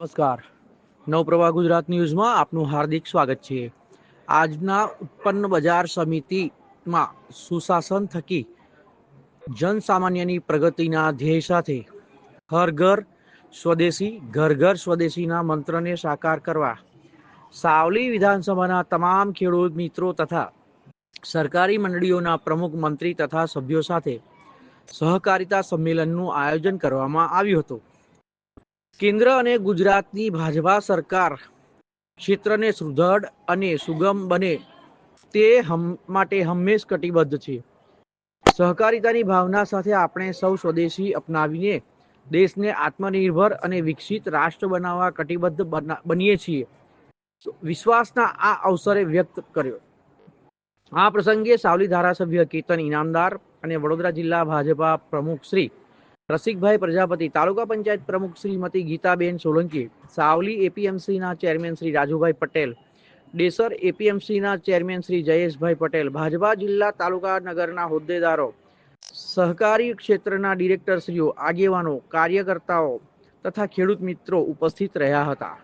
નમસ્કાર. નવપ્રભા ગુજરાત ન્યૂઝમાં આપનું હાર્દિક સ્વાગત છે. આજના ઉત્પન્ન બજાર સમિતિમાં સુશાસન થકી જનસામાન્યની પ્રગતિના ધ્યેય સાથે હર ઘર સ્વદેશી, ઘર ઘર સ્વદેશીના મંત્રને સાકાર કરવા સાવલી વિધાનસભાના તમામ ખેડૂત મિત્રો તથા સરકારી મંડળીઓના પ્રમુખ મંત્રી તથા સભ્યો સાથે સહકારિતા સંમેલનનું આયોજન કરવામાં આવ્યું હતું. કેન્દ્ર અને ગુજરાતની ભાજપા સરકાર ક્ષેત્રને સુદૃઢ અને સુગમ બને તે માટે હંમેશ કટિબદ્ધ છે. સહકારિતાની ભાવના સાથે આપણે સૌ સ્વદેશી અપનાવીને દેશને આત્મનિર્ભર અને વિકસિત રાષ્ટ્ર બનાવવા કટિબદ્ધ બના- બનીએ છીએ. વિશ્વાસના આ અવસરે વ્યક્ત કર્યો. આ પ્રસંગે સાવલી ધારાસભ્ય કેતન ઇનામદાર અને વડોદરા જિલ્લા ભાજપા પ્રમુખ શ્રી રસિકભાઈ પ્રજાપતિ, તાલુકા પંચાયત પ્રમુખ શ્રીમતી ગીતાબેન સોલંકી, સાવલી એપીએમસીના ચેરમેન શ્રી રાજુભાઈ પટેલ ડેસર એપીએમસીના ચેરમેન શ્રી જયેશભાઈ પટેલ, ભાજપા જિલ્લા તાલુકા નગરના હોદ્દેદારો, સહકારી ક્ષેત્રના ડિરેક્ટરશ્રીઓ, આગેવાનો, કાર્યકર્તાઓ તથા ખેડૂત મિત્રો ઉપસ્થિત રહ્યા હતા.